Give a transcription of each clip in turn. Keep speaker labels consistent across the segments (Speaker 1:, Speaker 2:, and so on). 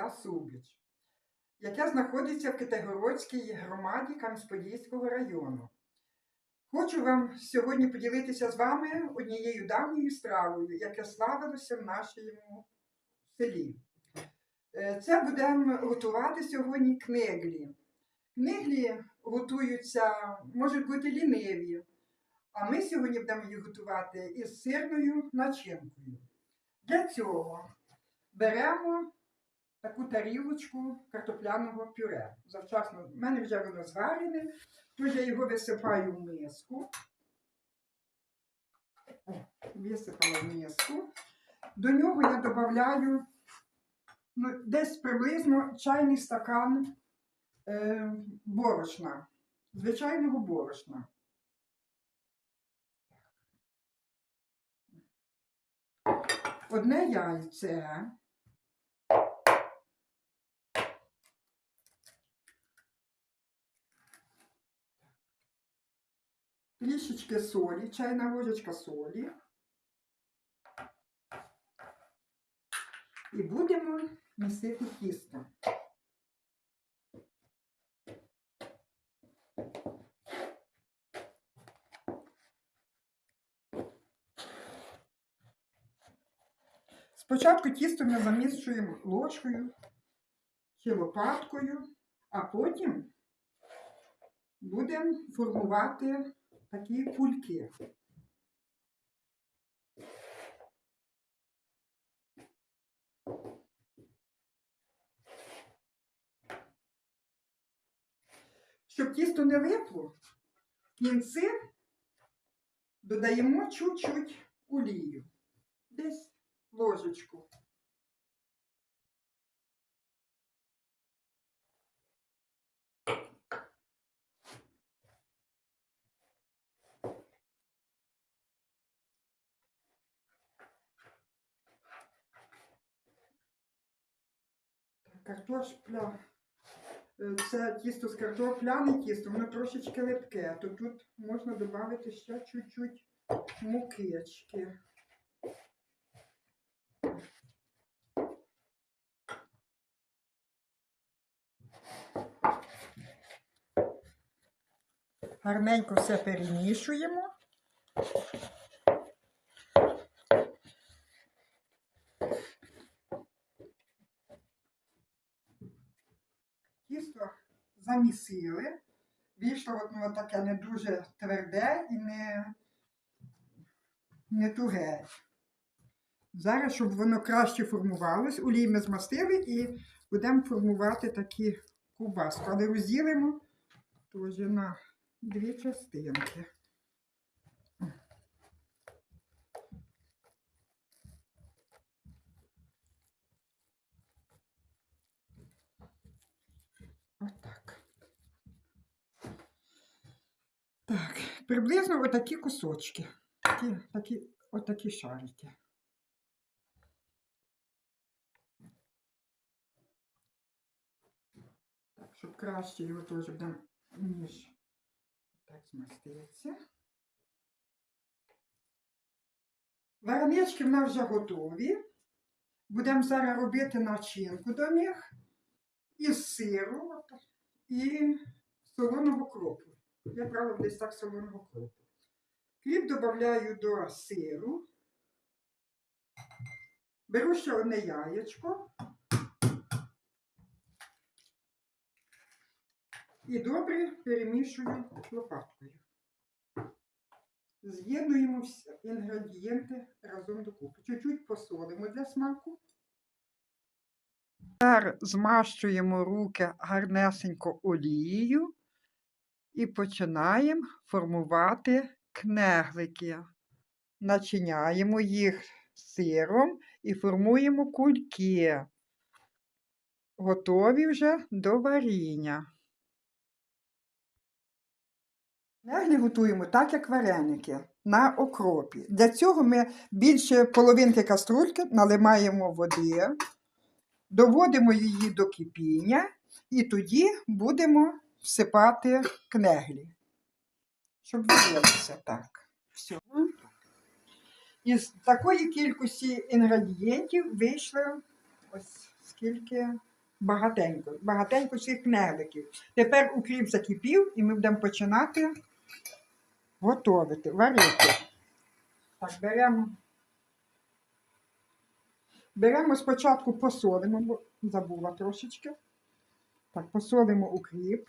Speaker 1: села Субіч, яке знаходиться в Китайгородській громаді Кам'янськ-Подільського району. Хочу вам сьогодні поділитися з вами однією давньою стравою, яка славилося в нашому селі. Е, Це будемо готувати сьогодні книглі. Книглі готуються, можуть бути ліниві, а ми сьогодні будемо їх готувати із сирною начинкою. Для цього беремо таку тарілочку картопляного пюре. Завчасно, в мене вже воно зварене, тож я його висипаю в миску. О, Висипала в миску. До нього я додаю ну, десь приблизно чайний стакан е, борошна, звичайного борошна. Одне яйце. Трішечки солі, чайна ложечка солі. І будемо місити тісто. Спочатку тісто ми замішуємо ложкою чи лопаткою, а потім будемо формувати такі кульки. Щоб тісто не липло, в кінці додаємо чуть-чуть олію. Десь ложечку. Картошпля. Е, Це тісто з картопляне тісто, воно трошечки липке, то тут можна додати ще чуть-чуть мукички. Гарненько все перемішуємо. Тісто замісили. Вийшло воно таке не дуже тверде і не, не туге. Зараз, щоб воно краще формувалось, олій ми змастили і будемо формувати такі кубаску. Але розділимо теж на дві частинки. Отак. Так, приблизно отакі кусочки. Такі, такі, отакі шарики. Так, щоб краще його теж будемо ніж так змаститься. Варенички в нас вже готові. Будемо зараз робити начинку до них із сиру і солоного кропу. Я брала десь так солоного кропу. Кріп додаю до сиру. Беру ще одне яєчко. І добре перемішую лопаткою. З'єднуємо всі інгредієнти разом докупи. Чуть-чуть посолимо для смаку. Тепер змащуємо руки гарнесенько олією і починаємо формувати кнеглики. Начиняємо їх сиром і формуємо кульки. Готові вже до варіння. Кнеглі готуємо так, як вареники на окропі. Для цього ми більше половинки каструльки наливаємо води, доводимо її до кипіння і тоді будемо всипати кнеглі, щоб варилося так. Все. Із такої кількості інгредієнтів вийшло ось скільки багатенько, багатенько цих кнеликів. Тепер укріп закипів і ми будемо починати готувати, варити. Так, беремо. Беремо спочатку посолимо, бо забула трошечки. Так, посолимо укріп.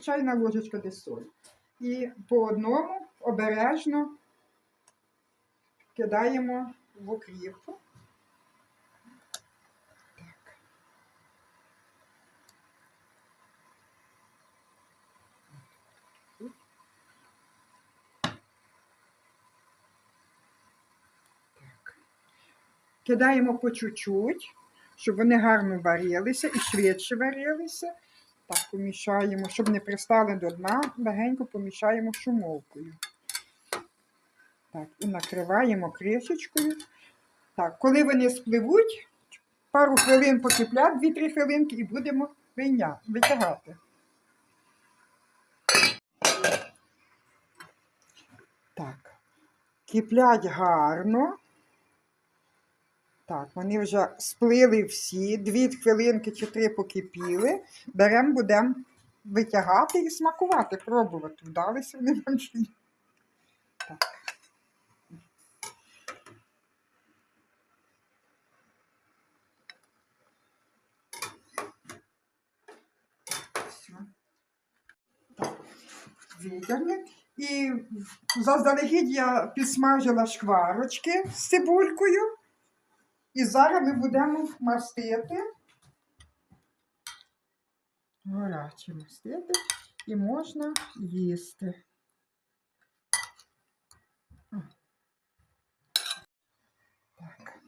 Speaker 1: Чайна ложечка десь солі. І по одному обережно кидаємо в. Так. Кидаємо по чуть-чуть, щоб вони гарно варилися і швидше варилися. Так, помішаємо, щоб не пристали до дна, легенько помішаємо шумовкою. Так, і накриваємо кришечкою. Так, коли вони спливуть, пару хвилин покиплять, 2-3 хвилинки, і будемо витягати. Так, киплять гарно. Так, вони вже сплили всі, дві хвилинки чи три покипіли. Беремо, будемо витягати і смакувати, пробувати. Вдалися вони нам чи ні. І заздалегідь я підсмажила шкварочки з цибулькою. І зараз ми будемо мастити. Гаряче мастити і можна їсти. Так.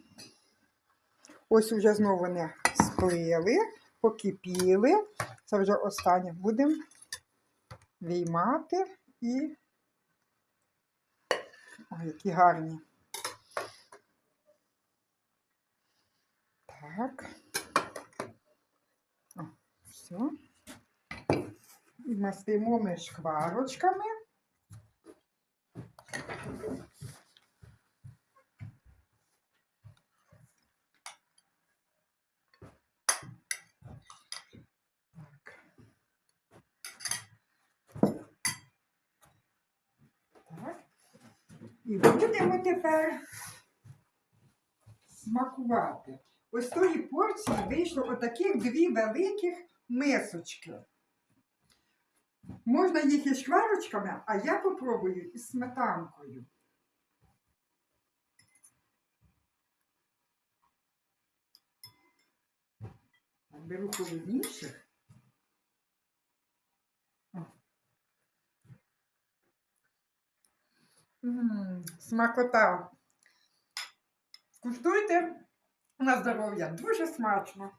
Speaker 1: Ось вже знову вони сплили, покипіли. Це вже останнє. Будемо виймати і. Ой, які гарні. Так. О, все. І мастимо ми шкварочками. І будемо тепер смакувати. Ось тої порції вийшло отаких дві великих мисочки. Можна їх із шкварочками, а я попробую із сметанкою. Беру холодніших. Смакота. Куштуйте на здоров'я дуже смачно!